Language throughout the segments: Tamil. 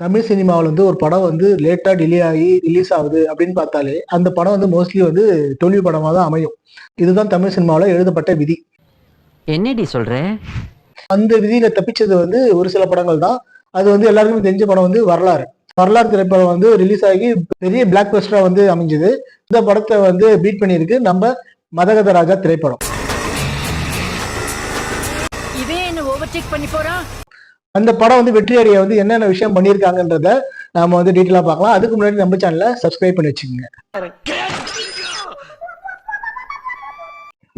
தமிழ் சினிமாவில் வந்து ஒரு படம் வந்து லேட்டாக டிலே ஆகி ரிலீஸ் ஆகுது அப்படின்னு பார்த்தாலே அந்த படம் வந்து மோஸ்ட்லி வந்து தோல்வி படமாக தான் அமையும். இதுதான் தமிழ் சினிமாவில் எழுதப்பட்ட விதி. என்னடி சொல்ற? அந்த விதியில தப்பிச்சது வந்து ஒரு சில படங்கள் தான். அது வந்து எல்லாருக்குமே தெரிஞ்ச படம் வந்து வரலாறு. வரலாறு திரைப்படம் வந்து ரிலீஸ் ஆகி பெரிய பிளாக் பஸ்டரா வந்து அமைஞ்சது. இந்த படத்தை வந்து பீட் பண்ணியிருக்கு நம்ம மதகத ராஜா திரைப்படம் அந்த படம் வந்து வெற்றி அடைய வந்து என்னென்ன விஷயம் பண்ணியிருக்காங்கன்றத நாம வந்து டீட்டெயிலாக பார்க்கலாம். அதுக்கு முன்னாடி நம்ம சேனலை சப்ஸ்கிரைப் பண்ணி வச்சுக்கோங்க.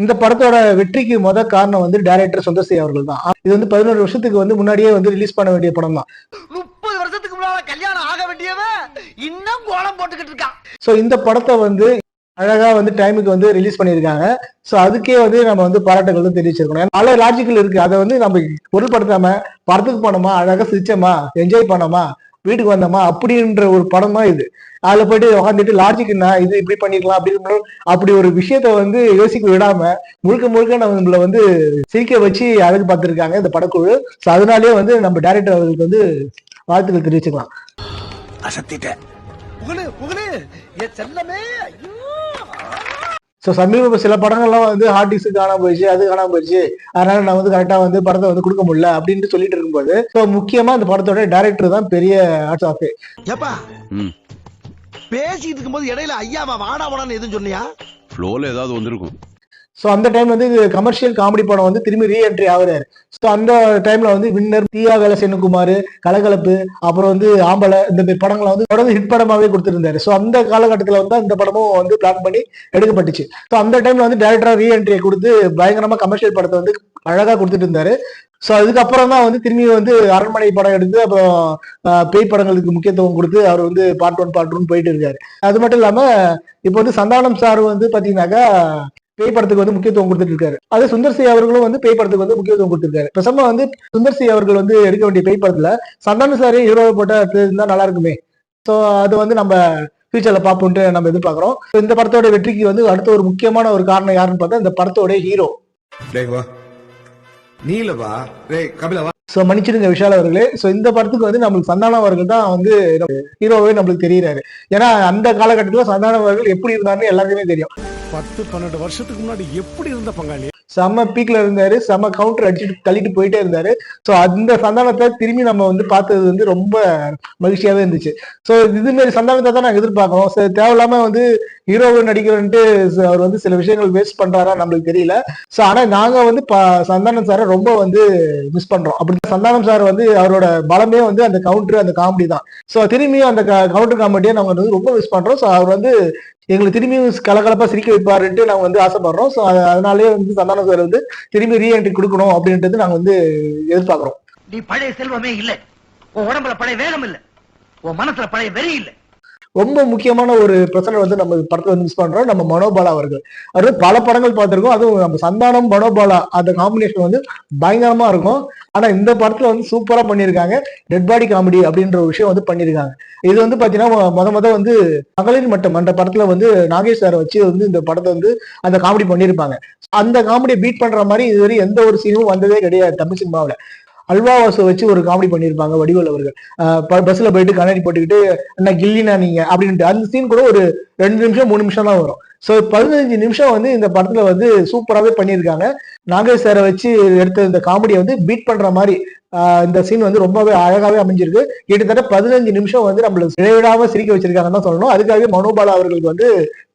இந்த படத்தோட வெற்றிக்கு முத காரணம் வந்து டைரக்டர் சுந்தர்சி அவர்கள் தான். இது வந்து பதினோரு வருஷத்துக்கு வந்து முன்னாடியே வந்து ரிலீஸ் பண்ண வேண்டிய படம் தான். முப்பது வருஷத்துக்கு முன்னால கல்யாணம் ஆக வேண்டியவன் இன்னும் கோலம் போட்டுக்கிட்டு இருக்கான். ஸோ இந்த படத்தை வந்து அழகா வந்து டைமுக்கு வந்து ரிலீஸ் பண்ணியிருக்காங்க. ஸோ அதுக்கே வந்து நம்ம வந்து பாராட்டுகள் வந்து தெரிவிச்சிருக்கணும் பல லாஜிக்கல் இருக்கு. அதை வந்து நம்ம பொருட்படுத்தாமல் படத்துக்கு போனோமா அழகா சிரிச்சோமா என்ஜாய் பண்ணோமா வீட்டுக்கு வந்தோமா அப்படின்ற ஒரு படம் தான் இது. அதுல போயிட்டு உட்காந்துட்டு லாஜிக் என்ன இது இப்படி பண்ணிக்கலாம் அப்படின்னு அப்படி ஒரு விஷயத்த வந்து யோசிக்க விடாம முழுக்க முழுக்க நம்மள வந்து சிரிக்க வச்சு அழகு பார்த்துருக்காங்க இந்த படக்குழு. ஸோ அதனாலேயே வந்து நம்ம டேரக்டர் அவர்களுக்கு வந்து வாழ்த்துக்கள் தெரிவிச்சுக்கலாம். அசத்திட்டேன். புகழு புகழு. என் செல்லமே ஐயோ. ஸோ சமீப சில படங்கள்லாம் வந்து ஹார்ட் டிஸ்க் காணாம போயிடுச்சு அது காணாம போயிடுச்சு. அதனால நான் வந்து கரெக்டா வந்து படத்தை வந்து கொடுக்க முடியல அப்படின்ட்டு சொல்லிட்டு இருக்கும்போது ஸோ முக்கியமா அந்த படத்தோட டைரக்டர் தான் பெரிய ஆர்ட்ஸ் ஆஃப் ஏப்பா பேசிட்டு இருக்கும்போது இடையில ஐயாவா வாடா வாடான்னு எதுவும் சொன்னியா? ஃப்ளோல ஏதாவது வந்திருக்கும். ஸோ அந்த டைம் வந்து இது கமர்ஷியல் காமெடி படம் வந்து திரும்பி ரீஎன்ட்ரி ஆகுறாரு. ஸோ அந்த டைம்ல வந்து வின்னர் தீயா வேலை சென்னுகுமார் கலகலப்பு அப்புறம் வந்து ஆம்பளை இந்த மாதிரி படங்களை வந்து தொடர்ந்து ஹிட் படமாகவே கொடுத்துருந்தாரு. ஸோ அந்த காலகட்டத்தில் வந்து இந்த படமும் வந்து பிளான் பண்ணி எடுக்கப்பட்டுச்சு. ஸோ அந்த டைம்ல வந்து டேரக்டராக ரீஎன்ட்ரியை கொடுத்து பயங்கரமாக கமர்ஷியல் படத்தை வந்து அழகாக கொடுத்துட்டு இருந்தாரு ஸோ அதுக்கப்புறம் தான் வந்து திரும்பி வந்து அரண்மனை படம் எடுத்து அப்புறம் பேய் படங்களுக்கு முக்கியத்துவம் கொடுத்து அவர் வந்து பார்ட் ஒன் பார்ட் ஒன் போயிட்டு இருக்காரு. அது மட்டும் இல்லாமல் இப்போ வந்து சந்தானம் சார் வந்து பார்த்தீங்கன்னாக்கா பேய் படத்துக்கு வந்து முக்கியத்துவம் கொடுத்துட்டு இருக்காரு அது சுந்தர் சி அவர்களும் வந்து பேய் படத்துக்கு வந்து முக்கியத்துவம் கொடுத்திருக்காரு. பிரசமா வந்து சுந்தர் சி அவர்கள் வந்து எடுக்க வேண்டிய பேய் படத்துல சந்தான சாரி ஹீரோவை போட்ட இருந்தா நல்லா இருக்குமே. ஸோ அது வந்து நம்ம ஃபியூச்சர்ல பார்ப்போம்ட்டு நம்ம எதிர்பார்க்கிறோம். இந்த படத்தோட வெற்றிக்கு வந்து அடுத்த ஒரு முக்கியமான ஒரு காரணம் யாருன்னு பார்த்தா இந்த படத்தோட ஹீரோ கபிலவா ஸோ மன்னிச்சிடுங்க விஷால் அவர்களே. ஸோ இந்த படத்துக்கு வந்து நம்மளுக்கு சந்தானம் அவர்கள் தான் வந்து ஹீரோவே நம்மளுக்கு தெரியுறாரு. ஏன்னா அந்த காலகட்டத்தில் சந்தானம் அவர்கள் எப்படி இருந்தாருன்னு எல்லாருக்குமே தெரியும். பத்து பன்னெண்டு வருஷத்துக்கு முன்னாடி எப்படி இருந்த பங்காளி? செம்ம பீக்ல இருந்தாரு செம்ம கவுண்டர் அடிச்சுட்டு தள்ளிட்டு போயிட்டே இருந்தாரு. ஸோ அந்த சந்தானத்தை திரும்பி நம்ம வந்து பார்த்தது வந்து ரொம்ப மகிழ்ச்சியாவே இருந்துச்சு. ஸோ இது மாதிரி சந்தானத்தை தான் நாங்கள் எதிர்பார்க்கிறோம். So, தேவையில்லாம வந்து ஹீரோவை நடிக்கிறன்ட்டு அவர் வந்து சில விஷயங்கள் வேஸ்ட் பண்றாரா நம்மளுக்கு தெரியல. ஸோ ஆனா நாங்க வந்து ப- சந்தானம் சாரை ரொம்ப வந்து மிஸ் பண்றோம். அப்படி சந்தானம் சார் வந்து அவரோட பலமே வந்து அந்த கவுண்டர் அந்த காமெடி தான். ஸோ திரும்பியும் அந்த கவுண்டர் காமெடியை நாங்க வந்து ரொம்ப மிஸ் பண்றோம். ஸோ அவர் வந்து எங்களுக்கு திரும்பியும் கலகலப்பா சிரிக்க வைப்பாருன்ட்டு நாங்கள் வந்து ஆசைப்படுறோம். ஸோ அதனாலேயே வந்து சந்தானம் சார் வந்து திரும்பி ரீஎன்ட்ரி கொடுக்கணும் அப்படின்றது நாங்கள் வந்து எதிர்பார்க்குறோம். நீ பழைய செல்வமே இல்லை. உன் உடம்புல பழைய வேகம் இல்லை. உன் மனசுல பழைய வெறி இல்லை. ரொம்ப முக்கியமான ஒரு பிரச்சனை வந்து நம்ம படத்துல வந்து மிஸ் பண்றோம். நம்ம மனோபாலா அவர்கள். அது பல படங்கள் பார்த்திருக்கோம். அதுவும் நம்ம சந்தானம் மனோபாலா அந்த காம்பினேஷன் வந்து பயங்கரமா இருக்கும். ஆனா இந்த படத்துல வந்து சூப்பரா பண்ணியிருக்காங்க. டெட் பாடி காமெடி அப்படின்ற ஒரு விஷயம் வந்து பண்ணியிருக்காங்க. இது வந்து பாத்தீங்கன்னா மொ- முத முத வந்து மகளிர் மட்டம் அந்த படத்துல வந்து நாகேஷ் சார் வச்சு வந்து இந்த படத்தை வந்து அந்த காமெடி பண்ணியிருப்பாங்க. அந்த காமெடியை பீட் பண்ற மாதிரி இதுவரை எந்த ஒரு சீனும் வந்ததே கிடையாது தமிழ் சினிமாவில். அல்வா வாசு வச்சு ஒரு காமெடி பண்ணியிருப்பாங்க வடிவல் அவர்கள். பஸ்ல போயிட்டு கண்ணாடி போட்டுக்கிட்டு என்ன கில்லினா நீங்க அப்படின்ட்டு. அந்த சீன் கூட ஒரு ரெண்டு நிமிஷம் மூணு நிமிஷம் தான் வரும். ஸோ பதினஞ்சு நிமிஷம் வந்து இந்த படத்துல வந்து சூப்பராகவே பண்ணியிருக்காங்க. நாகேஷ் சாரை வச்சு எடுத்த இந்த காமெடியை வந்து பீட் பண்ற மாதிரி இந்த சீன் வந்து ரொம்பவே அழகாவே அமைஞ்சிருக்கு. கிட்டத்தட்ட பதினஞ்சு நிமிஷம் வந்து நம்மளுக்கு இடைவிடாம சிரிக்க வச்சிருக்காங்கன்னு தான் சொல்லணும். அதுக்காகவே மனோபாலா அவர்களுக்கு வந்து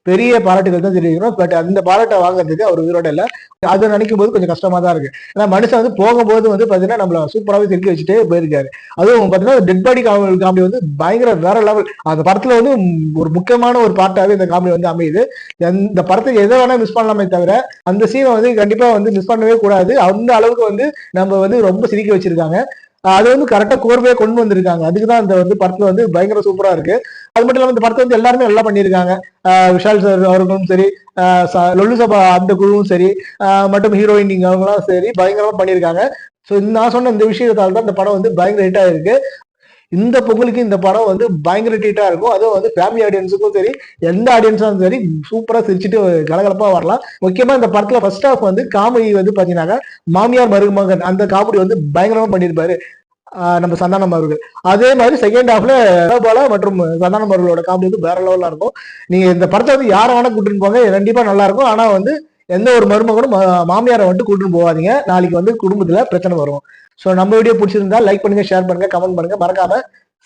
பெரிய பாராட்டுகள் தான் தெரிவிக்கணும் பட் அந்த பாராட்டை வாங்குறதுக்கு அவர் உயிரோட இல்லை. அதை நினைக்கும் போது கொஞ்சம் கஷ்டமா தான் இருக்கு. ஏன்னா மனுஷன் வந்து போகும்போது வந்து பாத்தீங்கன்னா நம்மள சூப்பராகவே சிரிக்க வச்சுட்டே போயிருக்காரு. அதுவும் பாத்தீங்கன்னா டெட் பாடி காமெடி வந்து பயங்கர வேற லெவல் அந்த படத்துல வந்து ஒரு முக்கியமான ஒரு பாட்டாவே இந்த காமெடி வந்து அமையுது. இந்த படத்துக்கு எதை வேணா மிஸ் பண்ணலாமே தவிர அந்த சீனை வந்து கண்டிப்பா வந்து மிஸ் பண்ணவே கூடாது. அந்த அளவுக்கு வந்து நம்ம வந்து ரொம்ப சிரிக்க வச்சிருக்காங்க. அது வந்து கரெக்டா கோர்வையா கொண்டு வந்திருக்காங்க. அதுக்கு தான் அந்த வந்து படத்துல வந்து பயங்கர சூப்பரா இருக்கு. அது மட்டும் இல்லாம இந்த படத்தை வந்து எல்லாருமே நல்லா பண்ணியிருக்காங்க. விஷால் சார் அவர்களும் சரி லொல்லு சபா அந்த குழுவும் சரி மற்றும் ஹீரோயின் அவங்களாம் சரி பயங்கரமா பண்ணியிருக்காங்க. ஸோ நான் சொன்ன இந்த விஷயத்தால் தான் இந்த படம் வந்து பயங்கர ஹிட் ஆயிருக்கு. இந்த பொங்கலுக்கு இந்த படம் வந்து பயங்கர ஹிட்டா இருக்கும். அதுவும் வந்து ஃபேமிலி ஆடியன்ஸுக்கும் சரி எந்த ஆடியன்ஸும் சரி சூப்பரா சிரிச்சுட்டு கலகலப்பா வரலாம். முக்கியமா இந்த படத்துல ஃபர்ஸ்ட் ஆஃப் வந்து காமெடி வந்து பாத்தீங்கன்னாக்கா மாமியார் மருமகன் அந்த காமெடி வந்து பயங்கரமா பண்ணியிருப்பாரு. நம்ம சந்தானம் அவர்கள். அதே மாதிரி செகண்ட் ஹாஃப்ல மனோபாலா மற்றும் சந்தானம் அவர்களோட காமெடி வந்து வேற லெவலா இருக்கும். நீங்க இந்த படத்தை வந்து யாரை வேணா கூட்டின்னு போங்க கண்டிப்பா நல்லா இருக்கும். ஆனா வந்து எந்த ஒரு மருமகனும் மா- மாமியாரை வந்துட்டு கூட்டின்னு போகாதீங்க. நாளைக்கு வந்து குடும்பத்துல பிரச்சனை வரும். ஸோ நம்ம வீடியோ பிடிச்சிருந்தா லைக் பண்ணுங்க ஷேர் பண்ணுங்க கமெண்ட் பண்ணுங்க. மறக்காம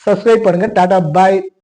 சப்ஸ்கிரைப் பண்ணுங்க. டாடா பாய்